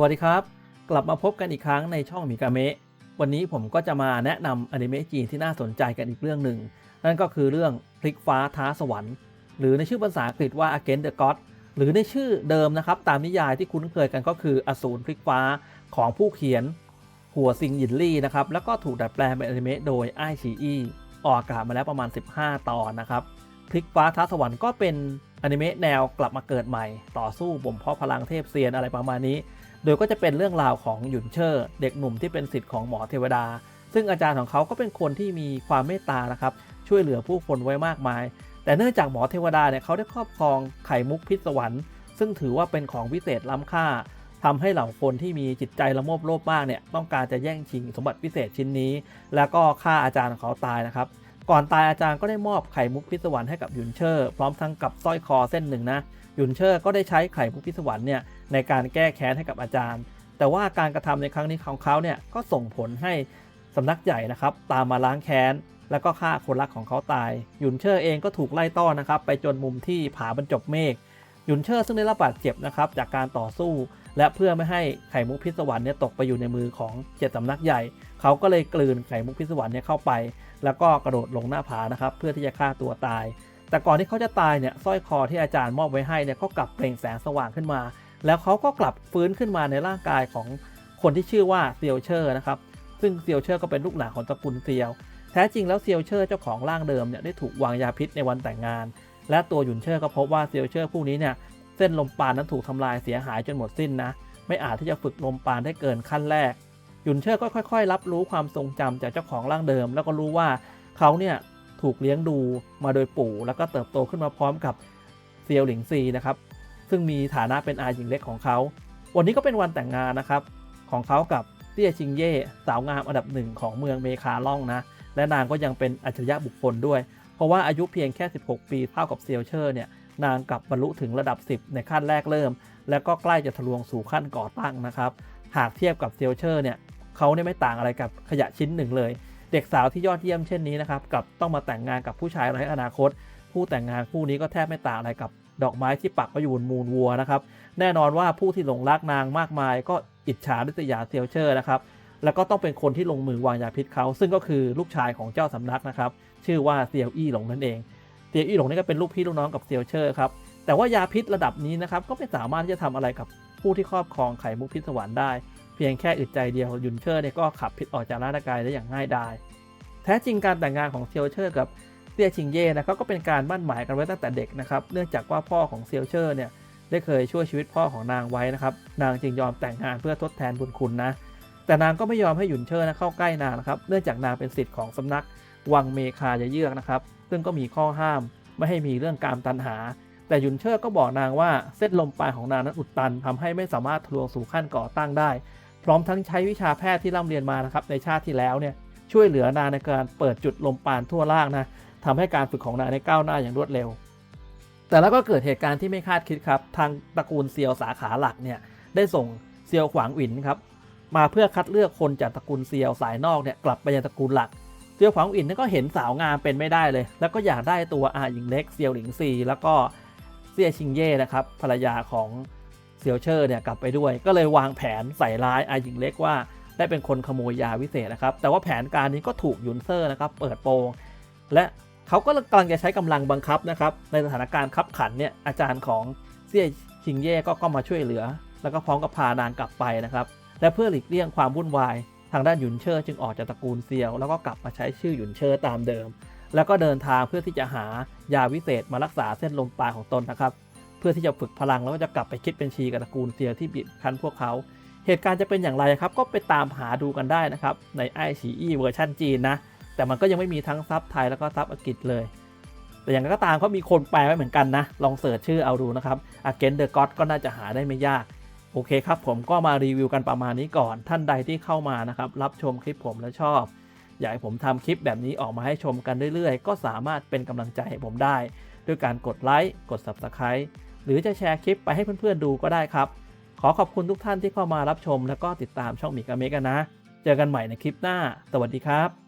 วัสดีครับ กลับมาพบกันอีกครั้งในช่องมิกาเมะวันนี้ผมก็จะมาแนะนำอนิเมะจีนที่น่าสนใจกันอีกเรื่องหนึ่ง นั่นก็คือเรื่องพลิกฟ้าท้าสวรรค์ หรือในชื่อภาษาอังกฤษว่า Against the God หรือในชื่อเดิมนะครับ ตามนิยายที่คุ้นเคยกันก็คืออสูรพลิกฟ้าของผู้เขียน หัวซิงหยินลี่นะครับแล้วก็ถูกดัดแปลงเป็นอนิเมะโดยไอชีอีออกอากาศมาแล้วประมาณ 15 ตอนนะครับพลิกฟ้าท้าสวรรค์ก็เป็นอนิเมะแนวกลับมาเกิดใหม่ ต่อสู้บ่มเพาะพลังเทพเซียนอะไรประมาณนี้ โดยก็จะเป็นเรื่องราวของหยุนเชอร์ เด็กหนุ่มที่เป็นสิทธิ์ของหมอเทวดา ซึ่งอาจารย์ของเขาก็เป็นคนที่มีความเมตตานะครับช่วยเหลือผู้คนไว้มากมาย แต่เนื่องจากหมอเทวดาเนี่ยเขาได้ครอบครองไข่มุกพิศวรรค์ซึ่งถือว่าเป็นของวิเศษล้ำค่าทำให้เหล่าคนที่มีจิตใจละโมบโลภมากเนี่ยต้องการจะแย่งชิงสมบัติพิเศษชิ้นนี้ แล้วก็ฆ่าอาจารย์ของเขาตายนะครับก่อนตายอาจารย์ก็ได้มอบไข่มุกพิศวรรค์ให้กับหยุนเชอร์ พร้อมทั้งกับสร้อยคอเส้นหนึ่งนะ ยุนเชอร์ก็ได้ใช้ไข่มุกพิศวรรค์เนี่ยในการแก้แค้นให้กับอาจารย์ แต่ว่าการกระทำในครั้งนี้ของเขาเนี่ยก็ส่งผลให้สำนักใหญ่นะครับตามมาล้างแค้นแล้วก็ฆ่าคนรักของเขาตาย ยุนเชอร์เองก็ถูกไล่ต้อนนะครับไปจนมุมที่ผาบรรจบเมฆยุนเชอร์ซึ่งได้รับบาดเจ็บนะครับจากการต่อสู้ และเพื่อไม่ให้ไข่มุกพิศวรรค์เนี่ยตกไปอยู่ในมือของเจ็ดสำนักใหญ่ เขาก็เลยกลืนไข่มุกพิศวรรค์เนี่ยเข้าไป แล้วก็กระโดดลงหน้าผานะครับเพื่อที่จะฆ่าตัวตาย แต่ก่อนที่เขาจะตายเนี่ยสร้อยคอที่อาจารย์มอบไว้ให้เนี่ยก็กลับเปล่งแสงสว่างขึ้นมา แล้วเขาก็กลับฟื้นขึ้นมาในร่างกายของคนที่ชื่อว่าเซียวเชอร์นะครับซึ่งเซียวเชอร์ก็เป็นลูกหลานของตระกูลเซียว แท้จริงแล้วเซียวเชอร์เจ้าของร่างเดิมเนี่ยได้ถูกวางยาพิษในวันแต่งงาน และตัวหยุนเชอร์ก็พบว่าเซียวเชอร์ผู้นี้เนี่ยเส้นลมปราณนั้นถูกทำลายเสียหายจนหมดสิ้นนะไม่อาจที่จะฝึกลมปราณได้เกินขั้นแรกหยุนเชอร์ก็ค่อย ๆ รับรู้ความทรงจำจากเจ้าของร่างเดิม แล้วก็รู้ว่าเขาเนี่ย ถูกเลี้ยงดูมาโดยปู่ แล้วก็เติบโตขึ้นมาพร้อมกับเซียวหลิงซีนะครับ ซึ่งมีฐานะเป็นอาหญิงเล็กของเขา วันนี้ก็เป็นวันแต่งงานนะครับ ของเขากับเตี้ยชิงเย่สาวงามอันดับหนึ่งของเมืองเมคาล่องนะ และนางก็ยังเป็นอัจฉริยะบุคคลด้วย เพราะว่าอายุเพียงแค่ 16 ปีเท่ากับเซียวเชอร์เนี่ยนางกลับบรรลุถึงระดับ 10 ในขั้นแรกเริ่ม และก็ใกล้จะทะลวงสู่ขั้นก่อตั้งนะครับ หากเทียบกับเซียวเชอร์เนี่ยเขาเนี่ยไม่ต่างอะไรกับขยะชิ้นหนึ่งเลย เด็กสาวที่ยอดเยี่ยมเช่นนี้นะครับกับต้องมาแต่งงานกับผู้ชายไร้อนาคต ผู้แต่งงานคู่นี้ก็แทบไม่ต่างอะไรกับดอกไม้ที่ปักไว้อยู่บนมูลวัวนะครับแน่นอนว่าผู้ที่หลงรักนางมากมาย ก็อิจฉาริษยาเซียวเชอร์นะครับแล้วก็ต้องเป็นคนที่ลงมือวางยาพิษเขา ซึ่งก็คือลูกชายของเจ้าสำนักนะครับชื่อว่าเซียวอี้หลงนั่นเองเซียวอี้หลงนี่ก็เป็นลูกพี่ลูกน้องกับเซียวเชอร์ครับแต่ว่ายาพิษระดับนี้นะครับก็ไม่สามารถที่จะทำอะไรกับผู้ที่ครอบครองไข่มุกพิษสวรรค์ได้ เพียงแค่อึดใจเดียวยุนเชอร์เนี่ยก็ขับพิษออกจากร่างกายได้อย่างง่ายดายแท้จริงการแต่งงานของเซียวเชอร์กับเตี้ยชิงเย่นะครับก็เป็นการมั่นหมายกันไว้ตั้งแต่เด็กนะครับเนื่องจากว่าพ่อของเซียวเชอร์เนี่ยได้เคยช่วยชีวิตพ่อของนางไว้นะครับนางจึงยอมแต่งงานเพื่อทดแทนบุญคุณนะแต่นางก็ไม่ยอมให้หยุนเชอร์นะเข้าใกล้นางนะครับเนื่องจากนางเป็นสิทธิ์ของสำนักวังเมคาจะเยือกนะครับซึ่งก็มีข้อห้ามไม่ให้มีเรื่องการตันหา แต่หยุนเชอร์ก็บอกนางว่าเส้นลมปลายของนางนั้นอุดตันทำให้ไม่สามารถทะลวงสู่ขั้นก่อตั้งได้ ร้อมทั้งใช้วิชาแพทย์ที่ร่ำเรียนมานะครับในชาติที่แล้วเนี่ยช่วยเหลือนาในการเปิดจุดลมปานทั่วล่างนะทำให้การฝึกของนาในก้าวหน้าอย่างรวดเร็ว แต่แล้วก็เกิดเหตุการณ์ที่ไม่คาดคิดครับทางตระกูลเซียวสาขาหลักเนี่ยได้ส่งเซียวขวางหวินครับมาเพื่อคัดเลือกคนจากตระกูลเซียวสายนอกเนี่ยกลับไปยังตระกูลหลักเซียวขวางหวินก็เห็นสาวงามเป็นไม่ได้เลย แล้วก็อยากได้ตัวอาหญิงเล็กเซียวหลิงซีแล้วก็เซียชิงเย่นะครับภรรยาของ เซียวเชอร์เนี่ยกลับไปด้วย ก็เลยวางแผนใส่ร้ายอหญิงเล็กว่า ได้เป็นคนขโมยยาวิเศษนะครับ แต่ว่าแผนการนี้ก็ถูกยุนเซอร์นะครับเปิดโปง และเขาก็กำลังจะใช้กำลังบังคับนะครับ ในสถานการณ์ขับขันเนี่ยอาจารย์ของเซี่ยชิงเย่ก็เข้ามาช่วยเหลือ แล้วก็พร้อมกับพานางกลับไปนะครับ และเพื่อหลีกเลี่ยงความวุ่นวาย ทางด้านหยุนเชอร์จึงออกจากตระกูลเซียว แล้วก็กลับมาใช้ชื่อหยุนเชอร์ตามเดิม แล้วก็เดินทางเพื่อที่จะหายาวิเศษมารักษาเส้นลมปลายของตนนะครับ เพื่อที่จะฝึกพลังแล้วก็จะกลับไปคิดเป็นชีกับตระกูลเซียวที่บีบคั้นพวกเขา เหตุการณ์จะเป็นอย่างไรครับ ก็ไปตามหาดูกันได้นะครับ ในไอชีอีเวอร์ชันจีนนะ แต่มันก็ยังไม่มีทั้งซับไทยแล้วก็ซับอังกฤษเลย แต่อย่างไรก็ตามเขามีคนแปลไว้เหมือนกันนะ ลองเสิร์ชชื่อเอาดูนะครับ Against the God ก็น่าจะหาได้ไม่ยาก โอเคครับ ผมก็มารีวิวกันประมาณนี้ก่อน ท่านใดที่เข้ามานะครับรับชมคลิปผมแล้วชอบอยากให้ผมทำคลิปแบบนี้ออกมาให้ชมกันเรื่อยๆ ก็สามารถเป็นกำลังใจให้ผมได้ ด้วยการกดไลค์ กด Subscribe หรือจะแชร์คลิปไปให้เพื่อนๆดูก็ได้ครับ ขอขอบคุณทุกท่านที่เข้ามารับชม และก็ติดตามช่องมิกาเมกันนะ เจอกันใหม่ในคลิปหน้า สวัสดีครับ